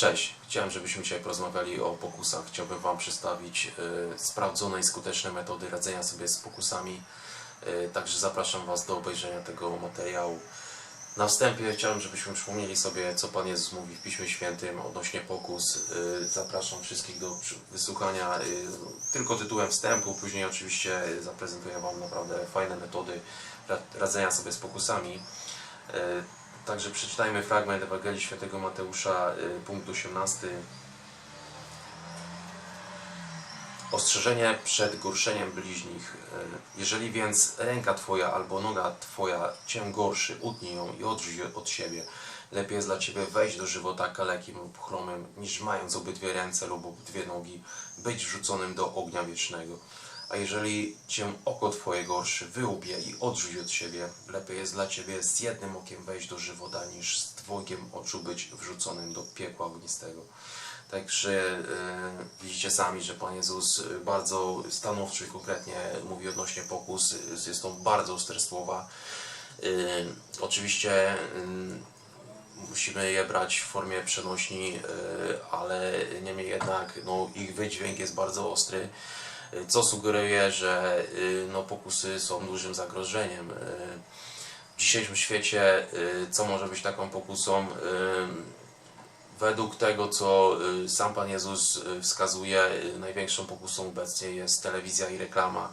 Cześć, chciałem, żebyśmy dzisiaj porozmawiali o pokusach. Chciałbym Wam przedstawić e, sprawdzone i skuteczne metody radzenia sobie z pokusami. E, także zapraszam Was do obejrzenia tego materiału. Na wstępie chciałem, żebyśmy przypomnieli sobie, co Pan Jezus mówi w Piśmie Świętym odnośnie pokus. E, zapraszam wszystkich do wysłuchania tylko tytułem wstępu. Później oczywiście zaprezentuję Wam naprawdę fajne metody ra- radzenia sobie z pokusami. Także przeczytajmy fragment Ewangelii Świętego Mateusza, y, punkt 18. Ostrzeżenie przed gorszeniem bliźnich. Y, Jeżeli więc ręka Twoja albo noga Twoja Cię gorszy, utnij ją i odrzuć od siebie. Lepiej jest dla Ciebie wejść do żywota kalekim lub chromym, niż mając obydwie ręce lub obydwie nogi, być wrzuconym do ognia wiecznego. A jeżeli cię oko twoje gorszy, wyłób je i odrzuć od siebie. Lepiej jest dla ciebie z jednym okiem wejść do żywota, niż z dwojgiem oczu być wrzuconym do piekła ognistego. Także e, widzicie sami, że Pan Jezus bardzo stanowczo i konkretnie mówi odnośnie pokus. Jest to bardzo ostre słowa. E, oczywiście e, musimy je brać w formie przenośni, e, ale niemniej jednak no, ich wydźwięk jest bardzo ostry co sugeruje, że y, no, pokusy są dużym zagrożeniem. Y, W dzisiejszym świecie, y, co może być taką pokusą? Według tego, co sam Pan Jezus wskazuje, największą pokusą obecnie jest telewizja i reklama.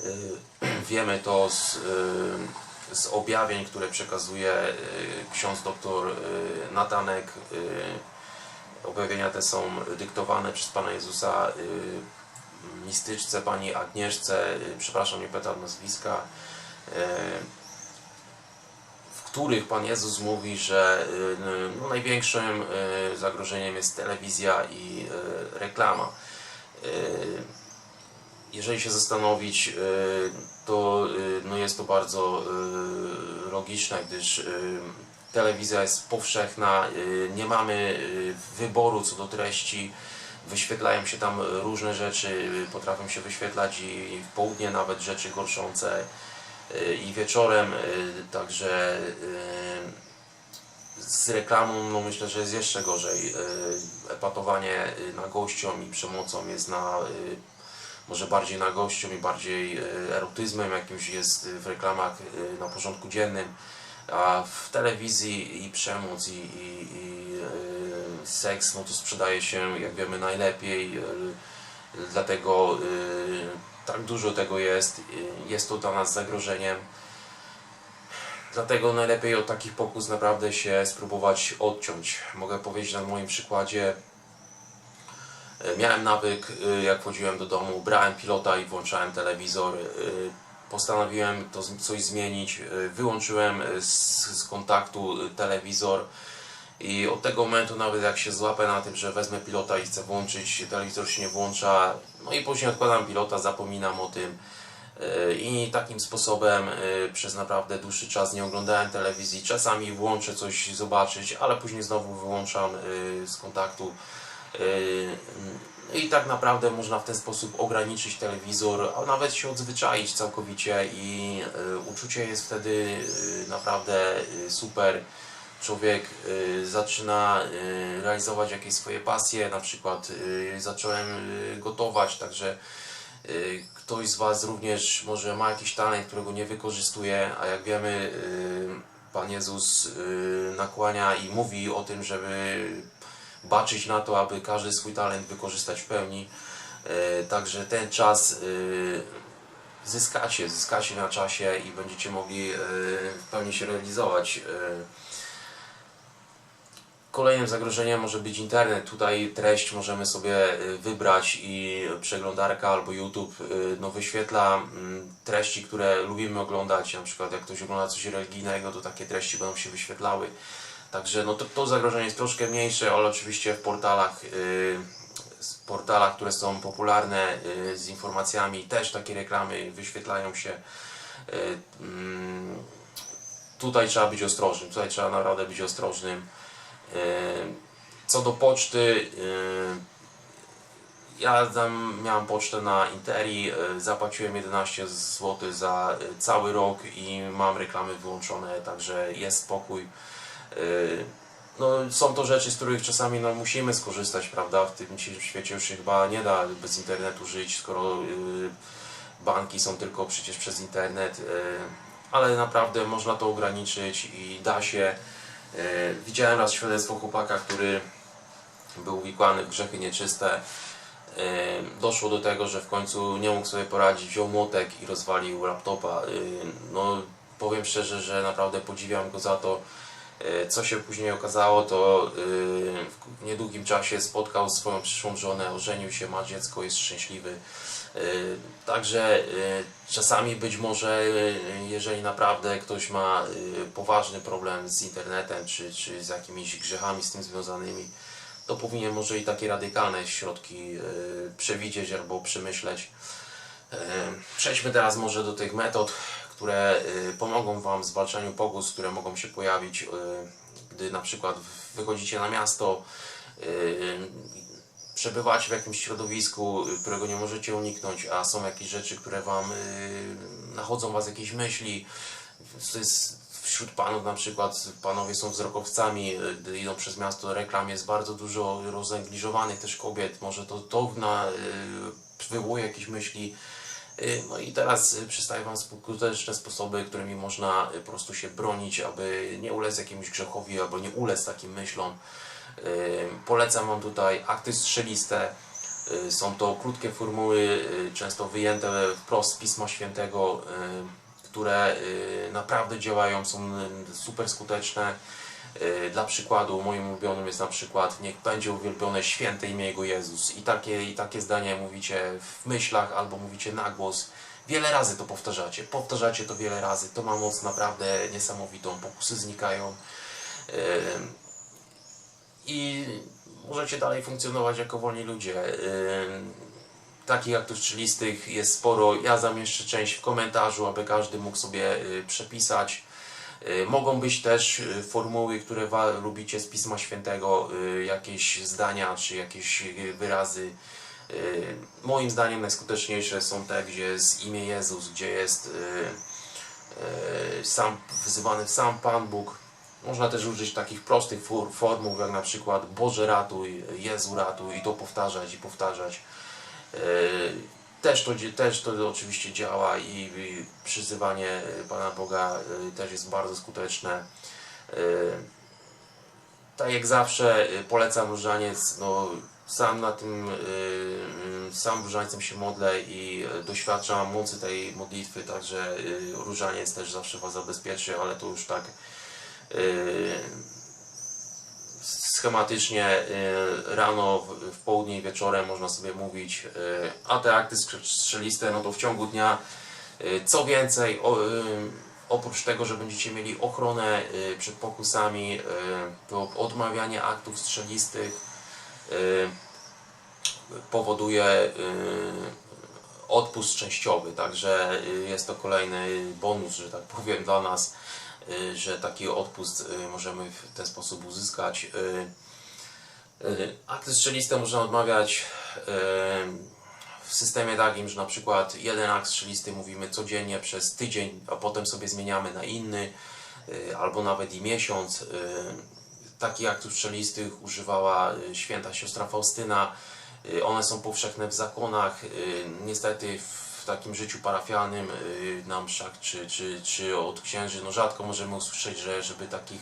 Wiemy to z, z objawień, które przekazuje ksiądz doktor Natanek. Objawienia te są dyktowane przez Pana Jezusa mistyczce, pani Agnieszce, y, przepraszam, nie pytam nazwiska, y, w których Pan Jezus mówi, że y, no, największym zagrożeniem jest telewizja i reklama. Jeżeli się zastanowić, to no jest to bardzo logiczne, gdyż telewizja jest powszechna, nie mamy wyboru co do treści, wyświetlają się tam różne rzeczy, potrafią się wyświetlać i w południe nawet rzeczy gorszące y, i wieczorem, także z reklamą no myślę, że jest jeszcze gorzej. Epatowanie nagością i przemocą jest na może bardziej nagością i bardziej erotyzmem jakimś jest w reklamach na porządku dziennym, a w telewizji i przemoc i, i, i seks no to sprzedaje się jak wiemy najlepiej, y, dlatego y, tak dużo tego jest, y, jest to dla nas zagrożeniem. Dlatego najlepiej od takich pokus naprawdę się spróbować odciąć. Mogę powiedzieć na moim przykładzie, Miałem nawyk, y, jak wchodziłem do domu, brałem pilota i włączałem telewizor. y, Postanowiłem to coś zmienić. y, Wyłączyłem y, z, kontaktu y, telewizor i od tego momentu nawet jak się złapę na tym, że wezmę pilota i chcę włączyć, telewizor się nie włącza. No i później odkładam pilota, zapominam o tym. Y, I takim sposobem y, przez naprawdę dłuższy czas nie oglądałem telewizji. Czasami włączę coś zobaczyć, ale później znowu wyłączam y, z kontaktu. I tak naprawdę można w ten sposób ograniczyć telewizor, a nawet się odzwyczaić całkowicie i uczucie jest wtedy naprawdę super. Człowiek yy, zaczyna yy, realizować jakieś swoje pasje, na przykład yy, zacząłem gotować, także ktoś z Was również może ma jakiś talent, którego nie wykorzystuje, a jak wiemy Pan Jezus nakłania i mówi o tym, żeby baczyć na to, aby każdy swój talent wykorzystać w pełni. Także ten czas zyskacie, zyskacie na czasie i będziecie mogli w pełni się realizować. Kolejnym zagrożeniem może być internet. Tutaj treść możemy sobie e, wybrać i przeglądarka albo YouTube e, no, wyświetla mm, treści, które lubimy oglądać. Na przykład jak ktoś ogląda coś religijnego, to takie treści będą się wyświetlały. Także no to, to zagrożenie jest troszkę mniejsze, ale oczywiście w portalach, yy, z portalach, które są popularne z informacjami, też takie reklamy wyświetlają się. Mm, tutaj trzeba być ostrożnym, tutaj trzeba naprawdę być ostrożnym. Yy, co do poczty, yy, ja tam miałem pocztę na Interi, yy, zapłaciłem 11 zł za cały rok i mam reklamy wyłączone, także jest spokój. No, są to rzeczy, z których czasami no, musimy skorzystać, prawda? W tym świecie już się chyba nie da bez internetu żyć, skoro banki są tylko przecież przez internet, ale naprawdę można to ograniczyć i da się. Y, widziałem raz świadectwo chłopaka, który był uwikłany w grzechy nieczyste. Y, Doszło do tego, że w końcu nie mógł sobie poradzić, wziął młotek i rozwalił laptopa. Y, No, powiem szczerze, że naprawdę podziwiam go za to. Y, Co się później okazało, to y, w niedługim czasie spotkał swoją przyszłą żonę, ożenił się, ma dziecko, jest szczęśliwy. Y, Także czasami być może, jeżeli naprawdę ktoś ma poważny problem z internetem, czy, czy z jakimiś grzechami z tym związanymi, to powinien może i takie radykalne środki przewidzieć albo przemyśleć. Przejdźmy teraz może do tych metod, które y, pomogą Wam w zwalczaniu pogód, które mogą się pojawić, y, gdy na przykład wychodzicie na miasto, y, przebywacie w jakimś środowisku, którego nie możecie uniknąć, a są jakieś rzeczy, które Wam nachodzą Was jakieś myśli. To jest wśród panów na przykład, panowie są wzrokowcami, gdy idą przez miasto, reklam jest bardzo dużo rozegliżowanych też kobiet, może to, to na, y, wywołuje jakieś myśli. Y, No i teraz y, przedstawię Wam skuteczne sposoby, którymi można y, po prostu się bronić, aby nie ulec jakiemuś grzechowi, albo nie ulec takim myślom. Polecam Wam tutaj akty strzeliste. Są to krótkie formuły, często wyjęte wprost z Pisma Świętego, które naprawdę działają, są super skuteczne. Y, Dla przykładu, moim ulubionym jest na przykład Niech będzie uwielbione święte imię Jego Jezus. I takie, I takie zdanie mówicie w myślach albo mówicie na głos. Wiele razy to powtarzacie. Powtarzacie to wiele razy. To ma moc naprawdę niesamowitą. Pokusy znikają. Y, i możecie dalej funkcjonować jako wolni ludzie. Ym, Takich aktów czylistych jest sporo. Ja zamieszczę część w komentarzu, aby każdy mógł sobie y, przepisać. Y, Mogą być też y, formuły, które lubicie z Pisma Świętego, y, jakieś zdania czy jakieś wyrazy. Moim zdaniem najskuteczniejsze są te, gdzie jest imię Jezus, gdzie jest sam, wzywany sam Pan Bóg. Można też użyć takich prostych for, formuł, jak na przykład Boże ratuj, Jezu ratuj i to powtarzać i powtarzać. Też to, też to oczywiście działa i, przyzywanie y, Pana Boga y, też jest bardzo skuteczne. Yy, Tak jak zawsze y, polecam różaniec, no sam na tym, y, y, sam różańcem się modlę i y, doświadczam mocy tej modlitwy, także y, różaniec też zawsze Was zabezpieczy, ale to już tak y, schematycznie y, rano, w, południe i wieczorem można sobie mówić, y, a te akty strze- strzeliste, no to w ciągu dnia y, co więcej, oprócz tego, że będziecie mieli ochronę przed pokusami, to odmawianie aktów strzelistych powoduje odpust częściowy, także jest to kolejny bonus, że tak powiem, dla nas, że taki odpust y, możemy w ten sposób uzyskać. Y, y, Akty strzeliste można odmawiać y, w systemie takim, że na przykład jeden akt strzelisty mówimy codziennie przez tydzień, a potem sobie zmieniamy na inny, y, albo nawet i miesiąc. Y, Takich aktów strzelistych używała y, święta siostra Faustyna. Y, One są powszechne w zakonach. Y, Niestety w takim życiu parafialnym y, na mszach czy, czy, czy od księży no rzadko możemy usłyszeć, że żeby takich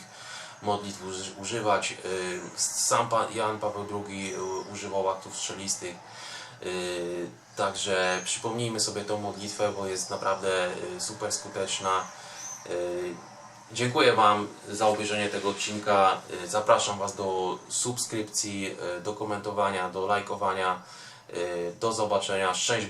modlitw uży- używać. Y, Sam Jan Paweł II y, używał aktów strzelistych. Także przypomnijmy sobie tą modlitwę, bo jest naprawdę super skuteczna. Dziękuję Wam za obejrzenie tego odcinka. Zapraszam Was do subskrypcji, do komentowania, do lajkowania. Do zobaczenia. Szczęść